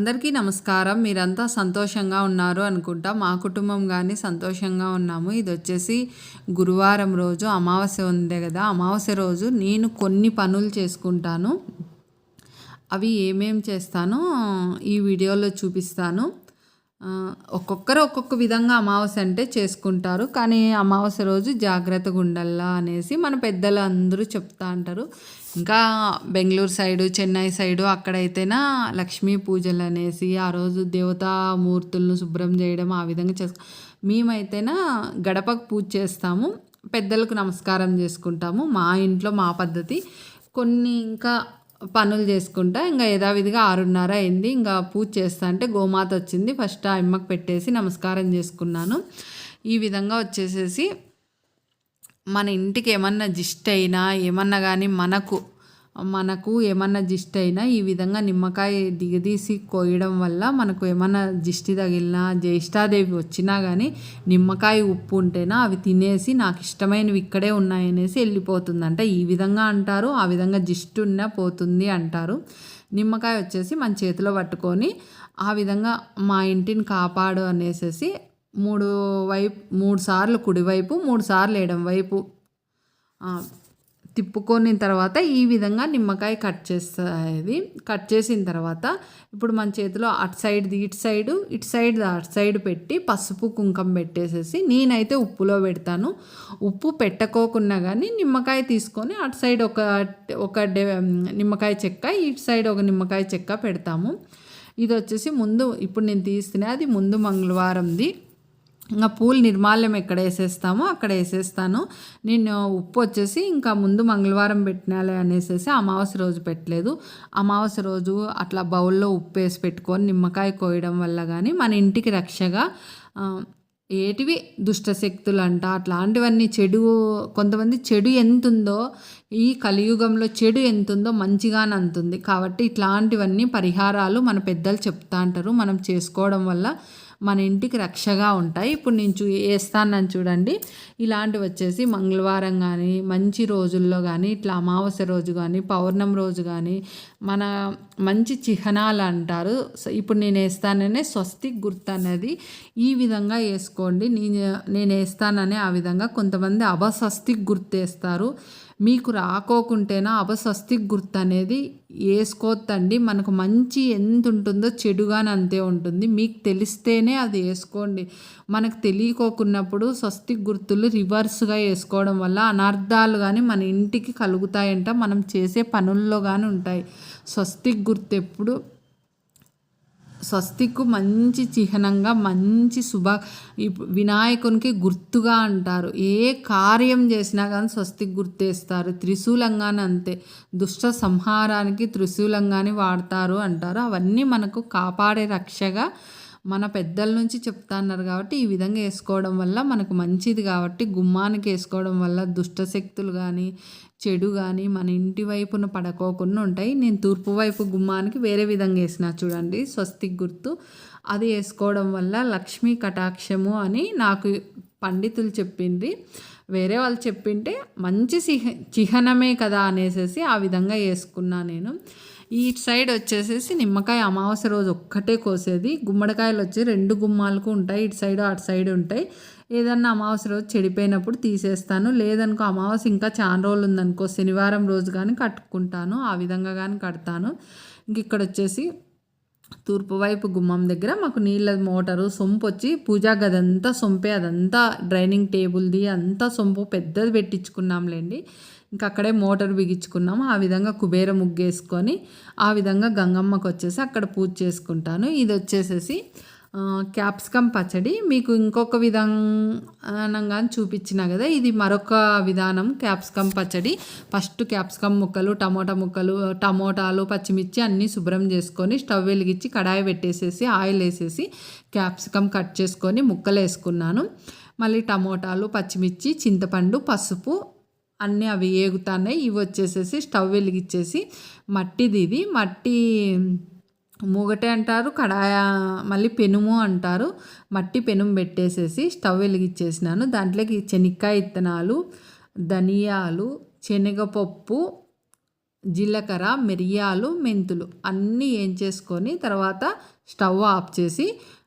అందరికీ నమస్కారం. మీరంతా సంతోషంగా ఉన్నారు అనుకుంటా. మా కుటుంబం కానీ సంతోషంగా ఉన్నాము. ఇది వచ్చేసి గురువారం రోజు అమావాస్య ఉంది కదా. అమావాస్య రోజు నేను కొన్ని పనులు చేసుకుంటాను. అవి ఏమేం చేస్తానో ఈ వీడియోలో చూపిస్తాను. ఒక్కొక్కరు ఒక్కొక్క విధంగా అమావాస్య అంటే చేసుకుంటారు. కానీ అమావాస్య రోజు జాగ్రత్తగా ఉండాలా అనేసి మన పెద్దలు అందరూ చెప్తా అంటారు. ఇంకా బెంగళూరు సైడు చెన్నై సైడు అక్కడైతేనా లక్ష్మీ పూజలు అనేసి ఆ రోజు దేవతా మూర్తులను శుభ్రం చేయడం ఆ విధంగా చేసు మేమైతేనా గడపకు పూజ చేస్తాము. పెద్దలకు నమస్కారం చేసుకుంటాము. మా ఇంట్లో మా పద్ధతి. కొన్ని ఇంకా పనులు చేసుకుంటా ఇంకా యథావిధిగా ఆరున్నర అయింది. ఇంకా పూజ చేస్తా అంటే గోమాత వచ్చింది. ఫస్ట్ ఆ అమ్మకి పెట్టేసి నమస్కారం చేసుకున్నాను. ఈ విధంగా వచ్చేసేసి మన ఇంటికి ఏమన్నా జిస్ట్ అయినా ఏమన్నా కానీ మనకు మనకు ఏమన్నా జిస్ట్ అయినా ఈ విధంగా నిమ్మకాయ దిగదీసి కోయడం వల్ల మనకు ఏమన్నా జిష్టి తగిలినా జ్యేష్ఠాదేవి వచ్చినా కానీ నిమ్మకాయ ఉప్పు ఉంటేనా అవి తినేసి నాకు ఇష్టమైనవి ఇక్కడే ఉన్నాయనేసి వెళ్ళిపోతుంది అంటే ఈ విధంగా అంటారు ఆ విధంగా జిష్టి ఉన్నా పోతుంది అంటారు. నిమ్మకాయ వచ్చేసి మన చేతిలో పట్టుకొని ఆ విధంగా మా ఇంటిని కాపాడు అనేసి మూడు వైపు మూడు సార్లు కుడివైపు మూడు సార్లు ఎడం వైపు తిప్పుకొని తర్వాత ఈ విధంగా నిమ్మకాయ కట్ చేస్తుంది కట్ చేసిన తర్వాత ఇప్పుడు మన చేతిలో అటు సైడ్ది ఇటు సైడు ఇటు సైడ్ అటు సైడ్ పెట్టి పసుపు కుంకం పెట్టేసేసి నేనైతే ఉప్పులో పెడతాను. ఉప్పు పెట్టకోకున్నా కానీ నిమ్మకాయ తీసుకొని అటు సైడ్ ఒక ఒక నిమ్మకాయ చెక్క ఇటు సైడ్ ఒక నిమ్మకాయ చెక్క పెడతాము. ఇది వచ్చేసి ముందు ఇప్పుడు నేను తీస్తున్నా అది ముందు మంగళవారంది. ఇంకా పూలు నిర్మాల్యం ఎక్కడ వేసేస్తామో అక్కడ వేసేస్తాను. నేను ఉప్పు వచ్చేసి ఇంకా ముందు మంగళవారం పెట్టినాలే అనేసి అమావాస్య రోజు పెట్టలేదు. అమావాస్య రోజు అట్లా బౌల్లో ఉప్పు వేసి పెట్టుకొని నిమ్మకాయ కోయడం వల్ల కానీ మన ఇంటికి రక్షగా ఏటివి దుష్టశక్తులు అంట అట్లాంటివన్నీ చెడు కొంతమంది చెడు ఎంత ఉందో ఈ కలియుగంలో చెడు ఎంత ఉందో మంచిగానే అంతుంది. కాబట్టి ఇట్లాంటివన్నీ పరిహారాలు మన పెద్దలు చెప్తా అంటారు. మనం చేసుకోవడం వల్ల మన ఇంటికి రక్షగా ఉంటాయి. ఇప్పుడు నేను చూ వేస్తానని చూడండి. ఇలాంటివి వచ్చేసి మంగళవారం కానీ మంచి రోజుల్లో కానీ ఇట్లా అమావాస్య రోజు కానీ పౌర్ణమి రోజు కానీ మన మంచి చిహ్నాలు అంటారు. ఇప్పుడు నేను వేస్తాననే స్వస్తి గుర్తు అనేది ఈ విధంగా వేసుకోండి. నేను నేను వేస్తానని ఆ విధంగా కొంతమంది అభస్వస్తిక్ గుర్తు వేస్తారు. మీకు రాకోకుంటేనా అపస్వస్తికి గుర్తు అనేది వేసుకోవద్దండి మనకు మంచి ఎంత ఉంటుందో చెడుగానే అంతే ఉంటుంది. మీకు తెలిస్తేనే అది వేసుకోండి మనకు తెలియకోకున్నప్పుడు స్వస్తిక్ గుర్తులు రివర్స్గా వేసుకోవడం వల్ల అనర్థాలు కానీ మన ఇంటికి కలుగుతాయంట. మనం చేసే పనుల్లో కానీ ఉంటాయి. స్వస్తిక్ గుర్తు ఎప్పుడు స్వస్తికు మంచి చిహ్నంగా మంచి శుభ వినాయకునికి గుర్తుగా అంటారు. ఏ కార్యం చేసినా కానీ స్వస్తిక్ గుర్తేస్తారు. త్రిశూలంగానే అంతే. దుష్ట సంహారానికి త్రిశూలంగానే వాడతారు అంటారు. అవన్నీ మనకు కాపాడే రక్షగా మన పెద్దల నుంచి చెప్తా అన్నారు కాబట్టి ఈ విధంగా వేసుకోవడం వల్ల మనకు మంచిది కాబట్టి గుమ్మానికి వేసుకోవడం వల్ల దుష్టశక్తులు కానీ చెడు కానీ మన ఇంటి వైపున పడకోకుండా ఉంటాయి. నేను తూర్పు వైపు గుమ్మానికి వేరే విధంగా వేసిన చూడండి స్వస్తిక్ గుర్తు. అది వేసుకోవడం వల్ల లక్ష్మీ కటాక్షము అని నాకు పండితులు చెప్పింది వేరే వాళ్ళు చెప్పింటే మంచి చిహ చిహ్నమే కదా అనేసి ఆ విధంగా వేసుకున్నా నేను. ఈ సైడ్ వచ్చేసేసి నిమ్మకాయ అమావాస్య రోజు ఒక్కటే కోసేది. గుమ్మడికాయలు వచ్చి రెండు గుమ్మాలకు ఉంటాయి ఇటు సైడ్ అటు సైడ్ ఉంటాయి. ఏదన్నా అమావాస్య రోజు చెడిపోయినప్పుడు తీసేస్తాను. లేదనుకో అమావాస్య ఇంకా చాలా రోజులు ఉందనుకో శనివారం రోజు కానీ కట్టుకుంటాను ఆ విధంగా కానీ కడతాను. ఇంక ఇక్కడ వచ్చేసి తూర్పు వైపు గుమ్మం దగ్గర మాకు నీళ్ళ మోటారు సొంపు వచ్చి పూజా గది అంతా సొంపే అదంతా డ్రైనింగ్ టేబుల్ది అంతా సొంపు పెద్దది పెట్టించుకున్నాంలేండి. ఇంకా అక్కడే మోటార్ బిగించుకున్నాము. ఆ విధంగా కుబేర ముగ్గేసుకొని ఆ విధంగా గంగమ్మకు వచ్చేసి అక్కడ పూజ చేసుకుంటాను. ఇది వచ్చేసేసి క్యాప్సికమ్ పచ్చడి. మీకు ఇంకొక విధానంగా చూపించిన కదా ఇది మరొక విధానం క్యాప్సికమ్ పచ్చడి. ఫస్ట్ క్యాప్సికమ్ ముక్కలు టమోటా ముక్కలు టమోటాలు పచ్చిమిర్చి అన్నీ శుభ్రం చేసుకొని స్టవ్ వెలిగించి కడాయి పెట్టేసేసి ఆయిల్ వేసేసి క్యాప్సికమ్ కట్ చేసుకొని ముక్కలు వేసుకున్నాను మళ్ళీ టమోటాలు పచ్చిమిర్చి చింతపండు పసుపు అన్నీ అవి ఏగుతున్నాయి ఇవి వచ్చేసేసి స్టవ్ వెలిగించేసి మట్టిది ఇది. మట్టి మూగటే అంటారు కడాయ మళ్ళీ పెనుము అంటారు. మట్టి పెనుము పెట్టేసేసి స్టవ్ వెలిగించేసినాను దాంట్లోకి శనక్కాయ ఇత్తనాలు ధనియాలు శనగపప్పు జీలకర్ర మిరియాలు మెంతులు అన్నీ ఏం చేసుకొని తర్వాత స్టవ్ ఆఫ్ చేసి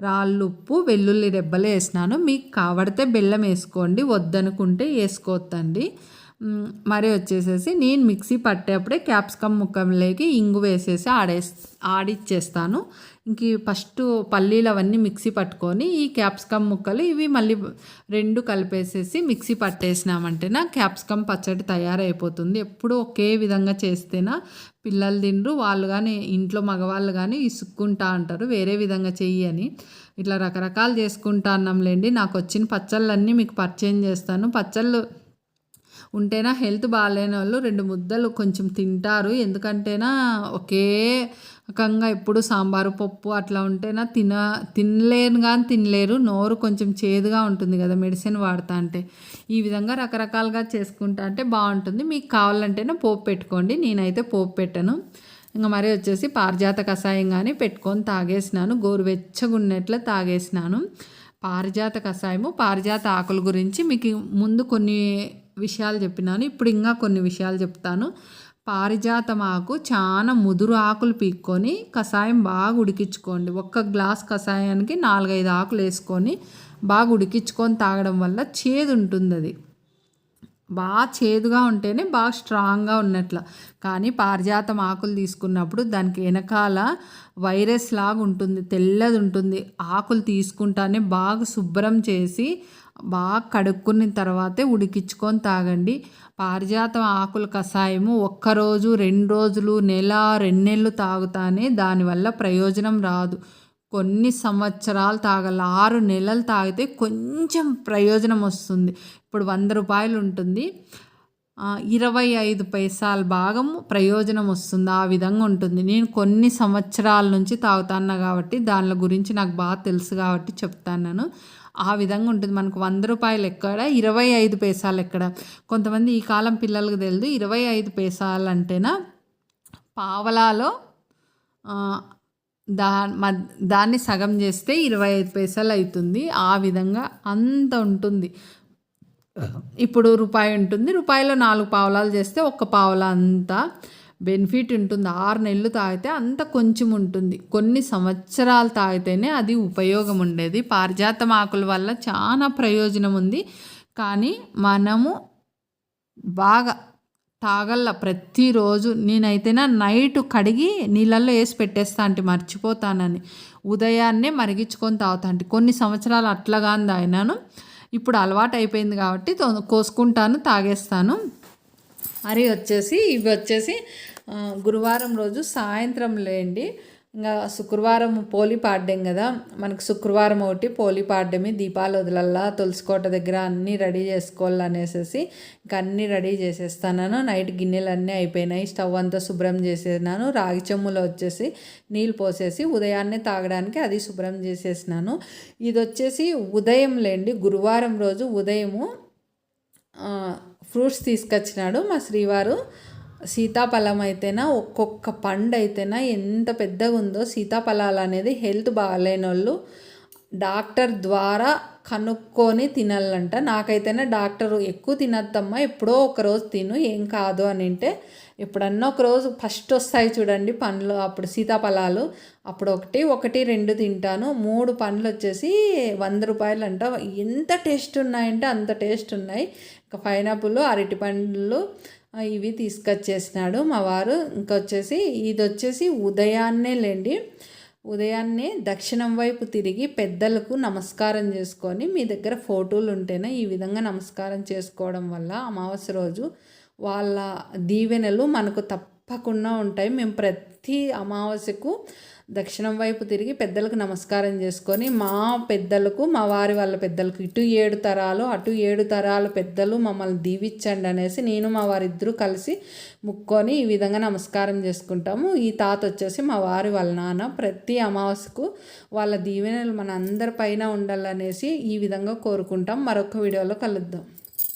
రాళ్ళు ఉప్పు వెల్లుల్లి రెబ్బలు వేసినాను. మీకు కావడితే బెల్లం వేసుకోండి వద్దనుకుంటే వేసుకోవద్దండి. మరి వచ్చేసేసి నేను మిక్సీ పట్టేప్పుడే క్యాప్సికమ్ ముక్కలేకి ఇంగు వేసేసి ఆడే ఆడిచ్చేస్తాను. ఇంక ఫస్ట్ పల్లీలు అవన్నీ మిక్సీ పట్టుకొని ఈ క్యాప్సికమ్ ముక్కలు ఇవి మళ్ళీ రెండు కలిపేసేసి మిక్సీ పట్టేసినామంటేనా క్యాప్సికమ్ పచ్చడి తయారైపోతుంది. ఎప్పుడు ఒకే విధంగా చేస్తేనా పిల్లలు తిండ్రు వాళ్ళు కానీ ఇంట్లో మగవాళ్ళు కానీ ఇసుక్కుంటా అంటారు వేరే విధంగా చెయ్యి అని. ఇట్లా రకరకాలు చేసుకుంటా అన్నాంలేండి. నాకు వచ్చిన పచ్చళ్ళన్నీ మీకు పరిచయం చేస్తాను. పచ్చళ్ళు ఉంటేనా హెల్త్ బాగాలేని వాళ్ళు రెండు ముద్దలు కొంచెం తింటారు. ఎందుకంటేనా ఒకే రకంగా ఎప్పుడు సాంబారు పప్పు అట్లా ఉంటేనా తిన తినలేను కానీ తినలేరు. నోరు కొంచెం చేదుగా ఉంటుంది కదా మెడిసిన్ వాడతా అంటే. ఈ విధంగా రకరకాలుగా చేసుకుంటా అంటే బాగుంటుంది. మీకు కావాలంటేనే పోపు పెట్టుకోండి. నేనైతే పోపు పెట్టను. ఇంకా మరి వచ్చేసి పారిజాత కషాయం కానీ పెట్టుకొని తాగేసినాను. గోరువెచ్చగున్నట్లు తాగేసినాను. పారిజాత కషాయము పారిజాత ఆకుల గురించి మీకు ముందు కొన్ని విషయాలు చెప్పినాను. ఇప్పుడు ఇంకా కొన్ని విషయాలు చెప్తాను. పారిజాతం ఆకు చాలా ముదురు ఆకులు పీక్కొని కషాయం బాగా ఉడికించుకోండి. ఒక్క గ్లాస్ కషాయానికి నాలుగైదు ఆకులు వేసుకొని బాగా ఉడికించుకొని తాగడం వల్ల చేదు ఉంటుంది అది బాగా చేదుగా ఉంటేనే బాగా స్ట్రాంగ్గా ఉన్నట్ల. కానీ పారిజాతం ఆకులు తీసుకున్నప్పుడు దానికి వెనకాల వైరస్ లాగా ఉంటుంది తెల్లది ఉంటుంది. ఆకులు తీసుకుంటానే బాగా శుభ్రం చేసి బాగా కడుక్కున్న తర్వాతే ఉడికించుకొని తాగండి. పారిజాతం ఆకుల కషాయము ఒక్కరోజు రెండు రోజులు నెల రెండు నెలలు తాగుతానే దానివల్ల ప్రయోజనం రాదు. కొన్ని సంవత్సరాలు తాగాలి. ఆరు నెలలు తాగితే కొంచెం ప్రయోజనం వస్తుంది. ఇప్పుడు వంద రూపాయలు ఉంటుంది. ఇరవై ఐదు పైసాల భాగం ప్రయోజనం వస్తుంది. ఆ విధంగా ఉంటుంది. నేను కొన్ని సంవత్సరాల నుంచి తాగుతాను కాబట్టి దాని గురించి నాకు బాగా తెలుసు కాబట్టి చెప్తాను ఆ విధంగా ఉంటుంది. మనకు వంద రూపాయలు ఎక్కడ? ఇరవై ఐదు పైసాలు ఎక్కడ? కొంతమంది ఈ కాలం పిల్లలకు తెలియదు. ఇరవై ఐదు పైసాలు అంటేనా పావలాలో దా దాన్ని సగం చేస్తే ఇరవై ఐదు పైసలు అవుతుంది. ఆ విధంగా అంత ఉంటుంది. ఇప్పుడు రూపాయి ఉంటుంది. రూపాయిలో నాలుగు పావలాలు చేస్తే ఒక్క పావలా అంతా. బెనిఫిట్ ఉంటుంది. ఆరు నెలలు తాగితే అంత కొంచెం ఉంటుంది. కొన్ని సంవత్సరాలు తాగితేనే అది ఉపయోగం ఉండేది. పారిజాతం ఆకుల వల్ల చాలా ప్రయోజనం ఉంది. కానీ మనము బాగా తాగల్ల ప్రతిరోజు. నేనైతేనా నైట్ కడిగి నీళ్ళల్లో వేసి పెట్టేస్తా అంటే మర్చిపోతానని. ఉదయాన్నే మరిగించుకొని తాగుతా అంటే కొన్ని సంవత్సరాలు అట్లాగాని తాగినాను. ఇప్పుడు అలవాటు అయిపోయింది కాబట్టి కోసుకుంటాను తాగేస్తాను. మరి వచ్చేసి ఇవి వచ్చేసి గురువారం రోజు సాయంత్రం లేండి. ఇంకా శుక్రవారం పోలి పాడ్డం కదా. మనకు శుక్రవారం ఒకటి పోలి పాడ్డమి దీపాలు వదలల్లా తులసికోట దగ్గర అన్నీ రెడీ చేసుకోవాలనేసి ఇంకా అన్నీ రెడీ చేసేస్తాను నైట్ గిన్నెలు అన్నీ అయిపోయినాయి. స్టవ్ అంతా శుభ్రం చేసేసినాను. రాగి చెమ్ములో వచ్చేసి నీళ్ళు పోసేసి ఉదయాన్నే తాగడానికి అది శుభ్రం చేసేసినాను. ఇది వచ్చేసి ఉదయం లేండి. గురువారం రోజు ఉదయము ఫ్రూట్స్ తీసుకొచ్చినాడు మా శ్రీవారు. సీతాఫలం అయితేనా ఒక్కొక్క పండు అయితేనా ఎంత పెద్దగా ఉందో సీతాఫలాలు అనేది హెల్త్ బాగాలేని వాళ్ళు డాక్టర్ ద్వారా కనుక్కొని తినాలంట. నాకైతేనే డాక్టర్ ఎక్కువ తినద్దమ్మా ఎప్పుడో ఒకరోజు తిను ఏం కాదు అని అంటే ఎప్పుడన్నా ఒకరోజు ఫస్ట్ వస్తాయి చూడండి పండ్లు అప్పుడు సీతాఫలాలు అప్పుడు ఒకటి ఒకటి రెండు తింటాను మూడు పండ్లు వచ్చేసి వంద రూపాయలు అంట ఎంత టేస్ట్ ఉన్నాయంటే అంత టేస్ట్ ఉన్నాయి. ఇంకా పైనాపుల్ అరటి పండ్లు ఇవి తీసుకొచ్చేసినాడు. మా వారు ఇంకొచ్చేసి ఇది వచ్చేసి ఉదయాన్నే లేండి. ఉదయాన్నే దక్షిణం వైపు తిరిగి పెద్దలకు నమస్కారం చేసుకొని మీ దగ్గర ఫోటోలు ఉంటేనే ఈ విధంగా నమస్కారం చేసుకోవడం వల్ల అమావాస్య రోజు వాళ్ళ దీవెనలు మనకు తప్పకుండా ఉంటాయి. మేము ప్రతి అమావాస్యకు దక్షిణం వైపు తిరిగి పెద్దలకు నమస్కారం చేసుకొని మా పెద్దలకు మా వారి వాళ్ళ పెద్దలకు ఇటు ఏడు తరాలు అటు ఏడు తరాలు పెద్దలు మమ్మల్ని దీవించండి అనేసి నేను మా వారిద్దరూ కలిసి ముక్కొని ఈ విధంగా నమస్కారం చేసుకుంటాము. ఈ తాత వచ్చేసి మా వారి వాళ్ళ నాన్న. ప్రతి అమావాస్యకు వాళ్ళ దీవెనలు మన అందరి పైన ఉండాలనేసి ఈ విధంగా కోరుకుంటాం. మరొక వీడియోలో కలుద్దాం.